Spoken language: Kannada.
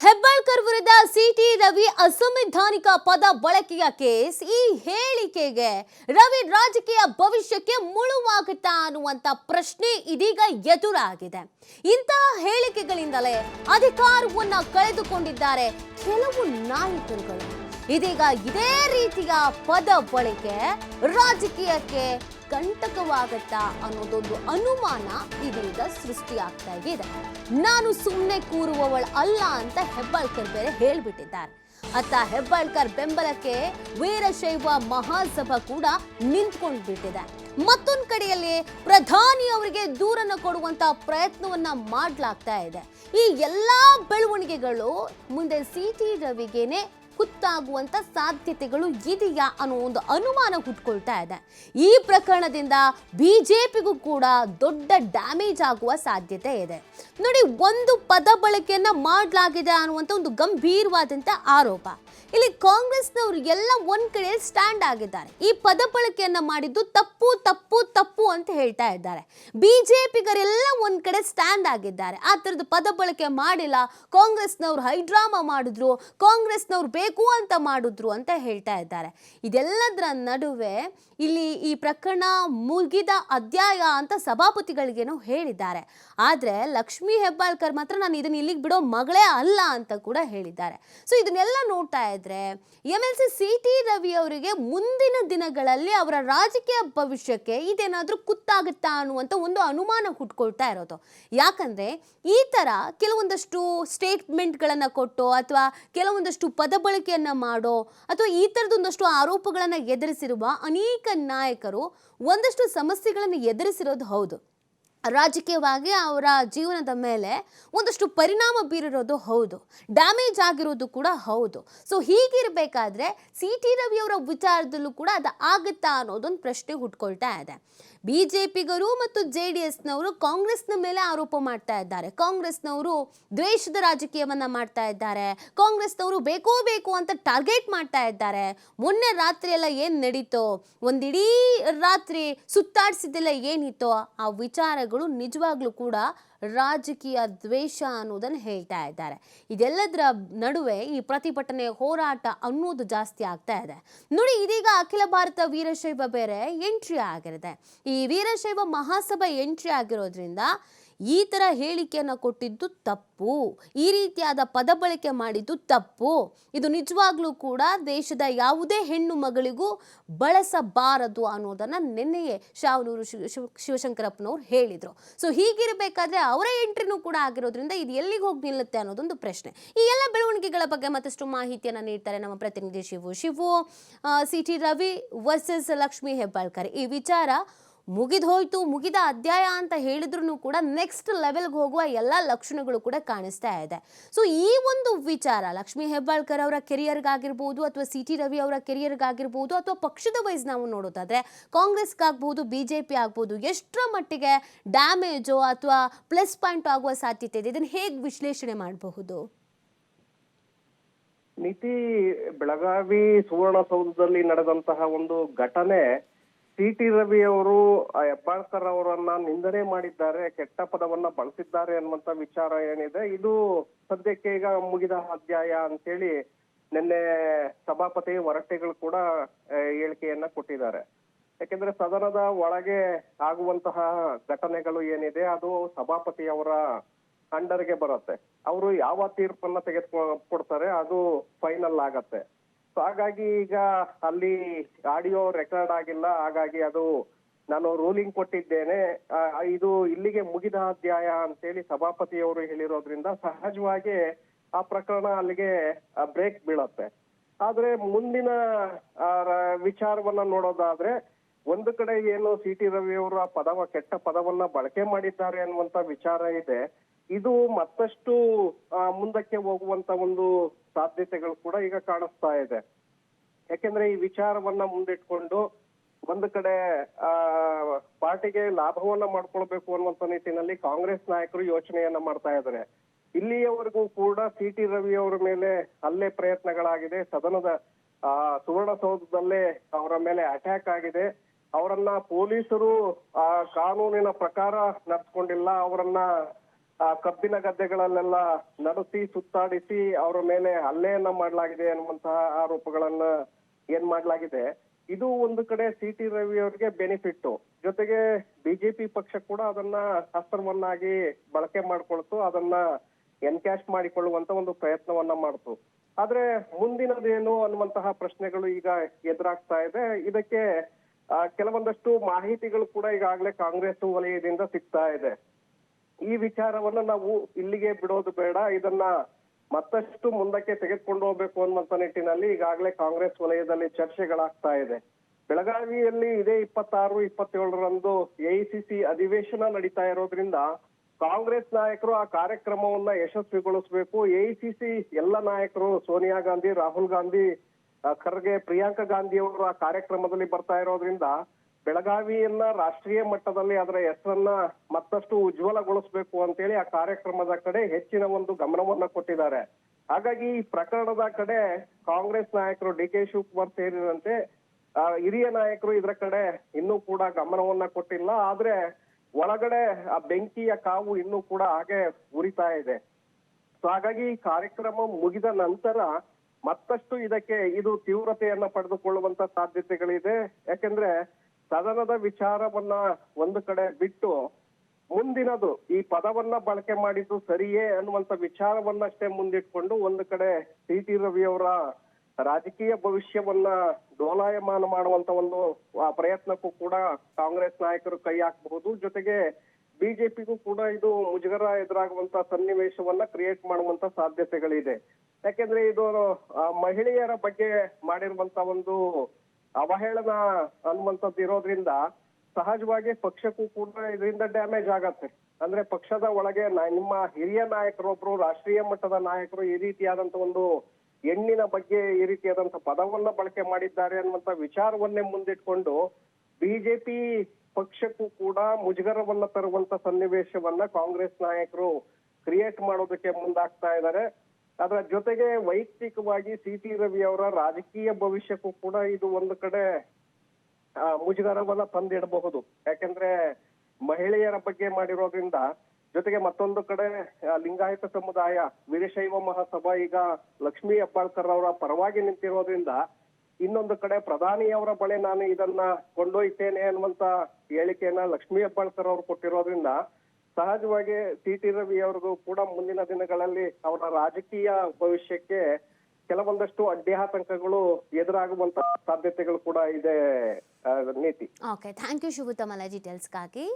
ಹೆಬ್ಬಾಳ್ಕರ್ ವಿರುದ್ಧ ಸಿಟಿ ರವಿ ಅಸಂವಿಧಾನಿಕ ಪದ ಬಳಕೆಯ ಕೇಸ್. ಈ ಹೇಳಿಕೆಗೆ ರವಿ ರಾಜಕೀಯ ಭವಿಷ್ಯಕ್ಕೆ ಮುಳುವಾಗುತ್ತಾ ಅನ್ನುವಂತ ಪ್ರಶ್ನೆ ಇದೀಗ ಎದುರಾಗಿದೆ. ಇಂತಹ ಹೇಳಿಕೆಗಳಿಂದಲೇ ಅಧಿಕಾರವನ್ನ ಕಳೆದುಕೊಂಡಿದ್ದಾರೆ ಕೆಲವು ನಾಯಕರುಗಳು. ಇದೀಗ ಇದೇ ರೀತಿಯ ಪದ ಬಳಕೆ ರಾಜಕೀಯಕ್ಕೆ ಕಂಟಕವಾಗತ್ತಾ ಅನ್ನೋದೊಂದು ಅನುಮಾನ ಇದೀಗ ಸೃಷ್ಟಿಯಾಗ್ತಾ ಇದೆ. ನಾನು ಸುಮ್ಮನೆ ಕೂರುವವಳ ಅಲ್ಲ ಅಂತ ಹೆಬ್ಬಾಳ್ಕರ್ ಬೇರೆ ಹೇಳ್ಬಿಟ್ಟಿದ್ದಾರೆ. ಅತ್ತ ಹೆಬ್ಬಾಳ್ಕರ್ ಬೆಂಬಲಕ್ಕೆ ವೀರಶೈವ ಮಹಾಸಭಾ ಕೂಡ ನಿಂತ್ಕೊಂಡು ಬಿಟ್ಟಿದೆ ಮತ್ತೊಂದು ಕಡೆಯಲ್ಲಿ ಪ್ರಧಾನಿ ಅವರಿಗೆ ದೂರನ್ನು ಕೊಡುವಂತ ಪ್ರಯತ್ನವನ್ನ ಮಾಡ್ಲಾಗ್ತಾ ಇದೆ. ಈ ಎಲ್ಲಾ ಬೆಳವಣಿಗೆಗಳು ಮುಂದೆ ಸಿ ಟಿ ರವಿಗೇನೆ ಹುತ್ತಾಗುವಂತ ಸಾಧ್ಯತೆಗಳು ಇದೆಯಾ ಅನ್ನೋ ಒಂದು ಅನುಮಾನ ಹುಟ್ಕೊಳ್ತಾ ಇದೆ. ಈ ಪ್ರಕರಣದಿಂದ ಬಿಜೆಪಿಗೂ ಕೂಡ ದೊಡ್ಡ ಡ್ಯಾಮೇಜ್ ಆಗುವ ಸಾಧ್ಯತೆ ಇದೆ. ನೋಡಿ, ಒಂದು ಪದ ಬಳಕೆಯನ್ನು ಮಾಡಲಾಗಿದೆ ಅನ್ನುವಂಥ ಒಂದು ಗಂಭೀರವಾದಂಥ ಆರೋಪ. ಇಲ್ಲಿ ಕಾಂಗ್ರೆಸ್ನವರು ಎಲ್ಲ ಒಂದ್ ಕಡೆ ಸ್ಟ್ಯಾಂಡ್ ಆಗಿದ್ದಾರೆ. ಈ ಪದ ಬಳಕೆಯನ್ನ ಮಾಡಿದ್ದು ತಪ್ಪು ತಪ್ಪು ತಪ್ಪು ಅಂತ ಹೇಳ್ತಾ ಇದ್ದಾರೆ. ಬಿಜೆಪಿಗರೆಲ್ಲ ಒಂದ್ ಕಡೆ ಸ್ಟ್ಯಾಂಡ್ ಆಗಿದ್ದಾರೆ. ಆ ಥರದ ಪದ ಬಳಕೆ ಮಾಡಿಲ್ಲ. ಕಾಂಗ್ರೆಸ್ನವ್ರು ಹೈಡ್ರಾಮಾ ಮಾಡಿದ್ರು. ಕಾಂಗ್ರೆಸ್ನವ್ರು ಬೇಕು ಅಂತ ಮಾಡಿದ್ರು ಅಂತ ಹೇಳ್ತಾ ಇದ್ದಾರೆ. ಇದೆಲ್ಲದರ ನಡುವೆ ಇಲ್ಲಿ ಈ ಪ್ರಕರಣ ಮುಗಿದ ಅಧ್ಯಾಯ ಅಂತ ಸಭಾಪತಿಗಳಿಗೇನೋ ಹೇಳಿದ್ದಾರೆ. ಆದರೆ ಲಕ್ಷ್ಮೀ ಹೆಬ್ಬಾಳ್ಕರ್ ಮಾತ್ರ ನಾನು ಇದನ್ನ ಇಲ್ಲಿಗೆ ಬಿಡೋ ಮಗಳೇ ಅಲ್ಲ ಅಂತ ಕೂಡ ಹೇಳಿದ್ದಾರೆ. ಸೊ ಇದನ್ನೆಲ್ಲ ನೋಡ್ತಾ ಇದ್ರೆ M L C C T Ravi ಅವರಿಗೆ ಮುಂದಿನ ದಿನಗಳಲ್ಲಿ ಅವರ ರಾಜಕೀಯ ಭವಿಷ್ಯಕ್ಕೆ ಇದೇನಾದ್ರೂ ಕುತ್ತಾಗುತ್ತಾ ಅನ್ನುವಂಥ ಒಂದು ಅನುಮಾನ ಹುಟ್ಕೊಳ್ತಾ ಇರೋದು. ಯಾಕಂದ್ರೆ ಈ ತರ ಕೆಲವೊಂದಷ್ಟು ಸ್ಟೇಟ್ಮೆಂಟ್ಗಳನ್ನು ಕೊಟ್ಟು ಅಥವಾ ಕೆಲವೊಂದಷ್ಟು ಪದ ಬಳಕೆಯನ್ನ ಮಾಡೋ ಅಥವಾ ಈ ಥರದೊಂದಷ್ಟು ಆರೋಪಗಳನ್ನು ಎದುರಿಸಿರುವ ಅನೇಕ ನಾಯಕರು ಒಂದಷ್ಟು ಸಮಸ್ಯೆಗಳನ್ನು ಎದುರಿಸಿರೋದು ಹೌದು. ರಾಜಕೀಯವಾಗಿ ಅವರ ಜೀವನದ ಮೇಲೆ ಒಂದಷ್ಟು ಪರಿಣಾಮ ಬೀರಿರೋದು ಹೌದು. ಡ್ಯಾಮೇಜ್ ಆಗಿರೋದು ಕೂಡ ಹೌದು. ಸೊ ಹೀಗಿರಬೇಕಾದ್ರೆ ಸಿ ಟಿ ರವಿಯವರ ವಿಚಾರದಲ್ಲೂ ಕೂಡ ಅದು ಆಗುತ್ತಾ ಅನ್ನೋದೊಂದು ಪ್ರಶ್ನೆ ಹುಟ್ಕೊಳ್ತಾ ಇದೆ. ಬಿ ಜೆ ಪಿಗರು ಮತ್ತು ಜೆ ಡಿ ಎಸ್ನವರು ಕಾಂಗ್ರೆಸ್ನ ಮೇಲೆ ಆರೋಪ ಮಾಡ್ತಾ ಇದ್ದಾರೆ. ಕಾಂಗ್ರೆಸ್ನವರು ದ್ವೇಷದ ರಾಜಕೀಯವನ್ನು ಮಾಡ್ತಾ ಇದ್ದಾರೆ. ಕಾಂಗ್ರೆಸ್ನವರು ಬೇಕೋ ಬೇಕು ಅಂತ ಟಾರ್ಗೆಟ್ ಮಾಡ್ತಾ ಇದ್ದಾರೆ. ಮೊನ್ನೆ ರಾತ್ರಿ ಎಲ್ಲ ಏನು ನಡೀತೋ, ಒಂದಿಡೀ ರಾತ್ರಿ ಸುತ್ತಾಡಿಸಿದ್ದೆಲ್ಲ ಏನಿತ್ತೋ ಆ ವಿಚಾರಗಳು ನಿಜವಾಗ್ಲೂ ಕೂಡ ರಾಜಕೀಯ ದ್ವೇಷ ಅನ್ನೋದನ್ನು ಹೇಳ್ತಾ ಇದ್ದಾರೆ. ಇದೆಲ್ಲದರ ನಡುವೆ ಈ ಪ್ರತಿಭಟನೆ ಹೋರಾಟ ಅನ್ನೋದು ಜಾಸ್ತಿ ಆಗ್ತಾ ಇದೆ. ನೋಡಿ, ಇದೀಗ ಅಖಿಲ ಭಾರತ ವೀರಶೈವ ಬೇರೆ ಎಂಟ್ರಿ ಆಗಿರುತ್ತೆ. ಈ ವೀರಶೈವ ಮಹಾಸಭಾ ಎಂಟ್ರಿ ಆಗಿರೋದ್ರಿಂದ ಈ ಥರ ಹೇಳಿಕೆಯನ್ನು ಕೊಟ್ಟಿದ್ದು ತಪ್ಪು, ಈ ರೀತಿಯಾದ ಪದ ಬಳಕೆ ಮಾಡಿದ್ದು ತಪ್ಪು. ಇದು ನಿಜವಾಗ್ಲೂ ಕೂಡ ದೇಶದ ಯಾವುದೇ ಹೆಣ್ಣು ಮಗಳಿಗೂ ಬಳಸಬಾರದು ಅನ್ನೋದನ್ನು ನಿನ್ನೆಯೇ ಶಾವನೂರು ಶಿವ, ಶಿವ- ಶಿವಶಂಕರಪ್ಪನವ್ರು ಹೇಳಿದರು. ಸೊ ಹೀಗಿರಬೇಕಾದ್ರೆ ಅವರ ಎಂಟ್ರಿನೂ ಕೂಡ ಆಗಿರೋದ್ರಿಂದ ಇದು ಎಲ್ಲಿಗೆ ಹೋಗಿ ನಿಲ್ಲುತ್ತೆ ಅನ್ನೋದೊಂದು ಪ್ರಶ್ನೆ. ಈ ಎಲ್ಲ ಬೆಳವಣಿಗೆಗಳ ಬಗ್ಗೆ ಮತ್ತಷ್ಟು ಮಾಹಿತಿಯನ್ನು ನೀಡ್ತಾರೆ ನಮ್ಮ ಪ್ರತಿನಿಧಿ Shivu. Shivu C T Ravi versus Lakshmi Hebbalkar. ಈ ವಿಚಾರ ಮುಗಿದು ಹೋಯ್ತು ಮುಗಿದ ಅಧ್ಯಾಯ ಅಂತ ಹೇಳಿದ್ರು ಕೂಡ ನೆಕ್ಸ್ಟ್ ಲೆವೆಲ್ಗೆ ಹೋಗುವ ಎಲ್ಲ ಲಕ್ಷಣಗಳು ಕೂಡ ಕಾಣಿಸ್ತಾ ಇದೆ. ಸೊ ಈ ಒಂದು ವಿಚಾರ, ಲಕ್ಷ್ಮೀ ಹೆಬ್ಬಾಳ್ಕರ್ ಅವರ ಕೆರಿಯರ್ಗಾಗಿರ್ಬೋದು ಅಥವಾ ಸಿ ಟಿ ರವಿ ಅವರ ಕೆರಿಯರ್ಗಾಗಿರ್ಬೋದು ಅಥವಾ ಪಕ್ಷದ ವೈಸ್ ನಾವು ನೋಡೋದಾದ್ರೆ ಕಾಂಗ್ರೆಸ್ಗಾಗ್ಬೋದು ಬಿ ಜೆ ಪಿ ಆಗ್ಬೋದು, ಎಷ್ಟರ ಮಟ್ಟಿಗೆ ಡ್ಯಾಮೇಜು ಅಥವಾ ಪ್ಲಸ್ ಪಾಯಿಂಟ್ ಆಗುವ ಸಾಧ್ಯತೆ ಇದೆ? ಇದನ್ನು ಹೇಗೆ ವಿಶ್ಲೇಷಣೆ ಮಾಡಬಹುದು? ನೀತಿ ಬೆಳಗಾವಿ ಸುವರ್ಣಸೌಧದಲ್ಲಿ ನಡೆದಂತಹ ಒಂದು ಘಟನೆ ಸಿ ಟಿ ರವಿ ಅವರು ಹೆಬ್ಬಾಳ್ಕರ್ ಅವರನ್ನ ನಿಂದನೆ ಮಾಡಿದ್ದಾರೆ, ಕೆಟ್ಟ ಪದವನ್ನ ಬಳಸಿದ್ದಾರೆ ಅನ್ನುವಂತ ವಿಚಾರ ಏನಿದೆ. ಇದು ಸದ್ಯಕ್ಕೆ ಈಗ ಮುಗಿದ ಅಧ್ಯಾಯ ಅಂತೇಳಿ ನಿನ್ನೆ ಸಭಾಪತಿ ಹೊರಟೆಗಳು ಕೂಡ ಹೇಳಿಕೆಯನ್ನ ಕೊಟ್ಟಿದ್ದಾರೆ. ಯಾಕೆಂದ್ರೆ ಸದನದ ಒಳಗೆ ಆಗುವಂತಹ ಘಟನೆಗಳು ಏನಿದೆ, ಅದು ಸಭಾಪತಿ ಅವರ ಅಂಡರ್ಗೆ ಬರುತ್ತೆ. ಅವರು ಯಾವ ತೀರ್ಪನ್ನ ತೆಗೆದುಕೊ, ಕೊಡ್ತಾರೆ, ಅದು ಫೈನಲ್ ಆಗತ್ತೆ. ಸೊ ಹಾಗಾಗಿ ಈಗ ಅಲ್ಲಿ ಆಡಿಯೋ ರೆಕಾರ್ಡ್ ಆಗಿಲ್ಲ. ಹಾಗಾಗಿ ಅದು ನಾನು ರೂಲಿಂಗ್ ಕೊಟ್ಟಿದ್ದೇನೆ. ಇದು ಇಲ್ಲಿಗೆ ಮುಗಿದ ಅಧ್ಯಾಯ ಅಂತೇಳಿ ಸಭಾಪತಿಯವರು ಹೇಳಿರೋದ್ರಿಂದ ಸಹಜವಾಗಿ ಆ ಪ್ರಕರಣ ಅಲ್ಲಿಗೆ ಬ್ರೇಕ್ ಬೀಳತ್ತೆ. ಆದ್ರೆ ಮುಂದಿನ ವಿಚಾರವನ್ನ ನೋಡೋದಾದ್ರೆ ಒಂದು ಕಡೆ ಏನು ಸಿ ಟಿ ರವಿ ಅವರು ಆ ಪದವ, ಕೆಟ್ಟ ಪದವನ್ನ ಬಳಕೆ ಮಾಡಿದ್ದಾರೆ ಅನ್ನುವಂತ ವಿಚಾರ ಇದೆ. ಇದು ಮತ್ತಷ್ಟು ಮುಂದಕ್ಕೆ ಹೋಗುವಂತ ಒಂದು ಸಾಧ್ಯತೆಗಳು ಕೂಡ ಈಗ ಕಾಣಿಸ್ತಾ ಇದೆ. ಯಾಕೆಂದ್ರೆ ಈ ವಿಚಾರವನ್ನ ಮುಂದಿಟ್ಕೊಂಡು ಒಂದು ಕಡೆ, ಆ, ಪಾರ್ಟಿಗೆ ಲಾಭವನ್ನ ಮಾಡ್ಕೊಳ್ಬೇಕು ಅನ್ನುವಂತ ನಿಟ್ಟಿನಲ್ಲಿ ಕಾಂಗ್ರೆಸ್ ನಾಯಕರು ಯೋಚನೆಯನ್ನ ಮಾಡ್ತಾ ಇದ್ದಾರೆ. ಇಲ್ಲಿಯವರೆಗೂ ಕೂಡ ಸಿ ಟಿ ರವಿ ಅವರ ಮೇಲೆ ಹಲ್ಲೆ ಪ್ರಯತ್ನಗಳಾಗಿದೆ. ಸದನದ, ಆ, ಸುವರ್ಣಸೌಧದಲ್ಲೇ ಅವರ ಮೇಲೆ ಅಟ್ಯಾಕ್ ಆಗಿದೆ. ಅವರನ್ನ ಪೊಲೀಸರು, ಆ, ಕಾನೂನಿನ ಪ್ರಕಾರ ನಡ್ಸ್ಕೊಂಡಿಲ್ಲ. ಅವರನ್ನ ಕಬ್ಬಿನ ಗದ್ದೆಗಳಲ್ಲೆಲ್ಲ ನಡೆಸಿ, ಸುತ್ತಾಡಿಸಿ, ಅವರ ಮೇಲೆ ಹಲ್ಲೆಯನ್ನ ಮಾಡಲಾಗಿದೆ ಅನ್ನುವಂತಹ ಆರೋಪಗಳನ್ನ ಏನ್ ಮಾಡಲಾಗಿದೆ. ಇದು ಒಂದು ಕಡೆ ಸಿ ಟಿ ರವಿ ಅವರಿಗೆ ಬೆನಿಫಿಟ್ ಜೊತೆಗೆ ಬಿಜೆಪಿ ಪಕ್ಷ ಕೂಡ ಅದನ್ನ ಅಸ್ತ್ರವನ್ನಾಗಿ ಬಳಕೆ ಮಾಡಿಕೊಳ್ತು, ಅದನ್ನ ಎನ್ಕ್ಯಾಶ್ ಮಾಡಿಕೊಳ್ಳುವಂತ ಒಂದು ಪ್ರಯತ್ನವನ್ನ ಮಾಡ್ತು. ಆದ್ರೆ ಮುಂದಿನದೇನು ಅನ್ನುವಂತಹ ಪ್ರಶ್ನೆಗಳು ಈಗ ಎದುರಾಗ್ತಾ ಇದೆ. ಇದಕ್ಕೆ ಕೆಲವೊಂದಷ್ಟು ಮಾಹಿತಿಗಳು ಕೂಡ ಈಗಾಗಲೇ ಕಾಂಗ್ರೆಸ್ ವಲಯದಿಂದ ಸಿಗ್ತಾ ಇದೆ. ಈ ವಿಚಾರವನ್ನ ನಾವು ಇಲ್ಲಿಗೆ ಬಿಡೋದು ಬೇಡ. ಇದನ್ನ ಮತ್ತಷ್ಟು ಮುಂದಕ್ಕೆ ತೆಗೆದುಕೊಂಡು ಹೋಗ್ಬೇಕು ಅನ್ನುವಂತ ನಿಟ್ಟಿನಲ್ಲಿ ಈಗಾಗಲೇ ಕಾಂಗ್ರೆಸ್ ವಲಯದಲ್ಲಿ ಚರ್ಚೆಗಳಾಗ್ತಾ ಇದೆ. ಬೆಳಗಾವಿಯಲ್ಲಿ ಇದೇ ಇಪ್ಪತ್ತಾರು, ಇಪ್ಪತ್ತೇಳರಂದು ಎಐಸಿಸಿ ಅಧಿವೇಶನ ನಡೀತಾ ಇರೋದ್ರಿಂದ ಕಾಂಗ್ರೆಸ್ ನಾಯಕರು ಆ ಕಾರ್ಯಕ್ರಮವನ್ನ ಯಶಸ್ವಿಗೊಳಿಸಬೇಕು. ಎಐಸಿಸಿ ಎಲ್ಲ ನಾಯಕರು ಸೋನಿಯಾ ಗಾಂಧಿ, ರಾಹುಲ್ ಗಾಂಧಿ ಖರ್ಗೆ, ಪ್ರಿಯಾಂಕಾ ಗಾಂಧಿ ಅವರು ಆ ಕಾರ್ಯಕ್ರಮದಲ್ಲಿ ಬರ್ತಾ ಇರೋದ್ರಿಂದ ಬೆಳಗಾವಿಯನ್ನ ರಾಷ್ಟ್ರೀಯ ಮಟ್ಟದಲ್ಲಿ ಅದರ ಹೆಸರನ್ನ ಮತ್ತಷ್ಟು ಉಜ್ವಲಗೊಳಿಸಬೇಕು ಅಂತೇಳಿ ಆ ಕಾರ್ಯಕ್ರಮದ ಕಡೆ ಹೆಚ್ಚಿನ ಒಂದು ಗಮನವನ್ನ ಕೊಟ್ಟಿದ್ದಾರೆ. ಹಾಗಾಗಿ ಈ ಪ್ರಕರಣದ ಕಡೆ ಕಾಂಗ್ರೆಸ್ ನಾಯಕರು ಡಿ ಕೆ ಶಿವಕುಮಾರ್ ಸೇರಿದಂತೆ ಹಿರಿಯ ನಾಯಕರು ಇದರ ಕಡೆ ಇನ್ನೂ ಕೂಡ ಗಮನವನ್ನ ಕೊಟ್ಟಿಲ್ಲ. ಆದ್ರೆ ಒಳಗಡೆ ಆ ಬೆಂಕಿಯ ಕಾವು ಇನ್ನೂ ಕೂಡ ಹಾಗೆ ಉರಿತಾ ಇದೆ. ಸೊ ಹಾಗಾಗಿ ಈ ಕಾರ್ಯಕ್ರಮ ಮುಗಿದ ನಂತರ ಮತ್ತಷ್ಟು ಇದಕ್ಕೆ ಇದು ತೀವ್ರತೆಯನ್ನ ಪಡೆದುಕೊಳ್ಳುವಂತ ಸಾಧ್ಯತೆಗಳಿದೆ. ಯಾಕೆಂದ್ರೆ ಸದನದ ವಿಚಾರವನ್ನ ಒಂದು ಕಡೆ ಬಿಟ್ಟು ಮುಂದಿನದು ಈ ಪದವನ್ನ ಬಳಕೆ ಮಾಡಿದ್ದು ಸರಿಯೇ ಅನ್ನುವಂತ ವಿಚಾರವನ್ನಷ್ಟೇ ಮುಂದಿಟ್ಕೊಂಡು ಒಂದು ಕಡೆ ಸಿ ಟಿ ರವಿ ಅವರ ರಾಜಕೀಯ ಭವಿಷ್ಯವನ್ನ ಡೋಲಾಯಮಾನ ಮಾಡುವಂತ ಒಂದು ಪ್ರಯತ್ನಕ್ಕೂ ಕೂಡ ಕಾಂಗ್ರೆಸ್ ನಾಯಕರು ಕೈ ಹಾಕಬಹುದು. ಜೊತೆಗೆ ಬಿಜೆಪಿಗೂ ಕೂಡ ಇದು ಮುಜುಗರ ಎದುರಾಗುವಂತ ಸನ್ನಿವೇಶವನ್ನ ಕ್ರಿಯೇಟ್ ಮಾಡುವಂತ ಸಾಧ್ಯತೆಗಳಿದೆ. ಯಾಕೆಂದ್ರೆ ಇದು ಮಹಿಳೆಯರ ಬಗ್ಗೆ ಮಾಡಿರುವಂತ ಒಂದು ಅವಹೇಳನ ಅನ್ನುವಂಥದ್ದು ಇರೋದ್ರಿಂದ ಸಹಜವಾಗಿ ಪಕ್ಷಕ್ಕೂ ಕೂಡ ಇದರಿಂದ ಡ್ಯಾಮೇಜ್ ಆಗತ್ತೆ. ಅಂದ್ರೆ ಪಕ್ಷದ ಒಳಗೆ ನಿಮ್ಮ ಹಿರಿಯ ನಾಯಕರೊಬ್ರು, ರಾಷ್ಟ್ರೀಯ ಮಟ್ಟದ ನಾಯಕರು ಈ ರೀತಿಯಾದಂತ ಒಂದು ಹೆಣ್ಣಿನ ಬಗ್ಗೆ ಈ ರೀತಿಯಾದಂತ ಪದವನ್ನ ಬಳಕೆ ಮಾಡಿದ್ದಾರೆ ಅನ್ನುವಂತ ವಿಚಾರವನ್ನೇ ಮುಂದಿಟ್ಕೊಂಡು ಬಿಜೆಪಿ ಪಕ್ಷಕ್ಕೂ ಕೂಡ ಮುಜುಗರವನ್ನ ತರುವಂತ ಸನ್ನಿವೇಶವನ್ನ ಕಾಂಗ್ರೆಸ್ ನಾಯಕರು ಕ್ರಿಯೇಟ್ ಮಾಡೋದಕ್ಕೆ ಮುಂದಾಗ್ತಾ ಇದ್ದಾರೆ. ಅದರ ಜೊತೆಗೆ ವೈಯಕ್ತಿಕವಾಗಿ ಸಿ ಟಿ ರವಿ ಅವರ ರಾಜಕೀಯ ಭವಿಷ್ಯಕ್ಕೂ ಕೂಡ ಇದು ಒಂದು ಕಡೆ ಮುಜುಗರವನ್ನ ತಂದಿಡಬಹುದು. ಯಾಕೆಂದ್ರೆ ಮಹಿಳೆಯರ ಬಗ್ಗೆ ಮಾಡಿರೋದ್ರಿಂದ ಜೊತೆಗೆ ಮತ್ತೊಂದು ಕಡೆ ಲಿಂಗಾಯತ ಸಮುದಾಯ, ವೀರಶೈವ ಮಹಾಸಭಾ, ಈಗ ಲಕ್ಷ್ಮೀ ಹೆಬ್ಬಾಳ್ಕರ್ ಅವರ ಪರವಾಗಿ ನಿಂತಿರೋದ್ರಿಂದ ಇನ್ನೊಂದು ಕಡೆ ಪ್ರಧಾನಿಯವರ ಬಳಿ ನಾನು ಇದನ್ನ ಕೊಂಡೊಯ್ತೇನೆ ಅನ್ನುವಂತ ಹೇಳಿಕೆಯನ್ನ ಲಕ್ಷ್ಮೀ ಹೆಬ್ಬಾಳ್ಕರ್ ಅವರು ಕೊಟ್ಟಿರೋದ್ರಿಂದ ಸಹಜವಾಗಿ ಸಿ ಟಿ ರವಿ ಅವ್ರಿಗೂ ಕೂಡ ಮುಂದಿನ ದಿನಗಳಲ್ಲಿ ಅವರ ರಾಜಕೀಯ ಭವಿಷ್ಯಕ್ಕೆ ಕೆಲವೊಂದಷ್ಟು ಅಡ್ಡಿಯಾತಂಕಗಳು ಎದುರಾಗುವಂತ ಸಾಧ್ಯತೆಗಳು ಕೂಡ ಇದೆ ನೀತಿ. ಓಕೆ ಥ್ಯಾಂಕ್ ಯು ಶಿವತಮಲ ಡೀಟೇಲ್ಸ್ಗಾಗಿ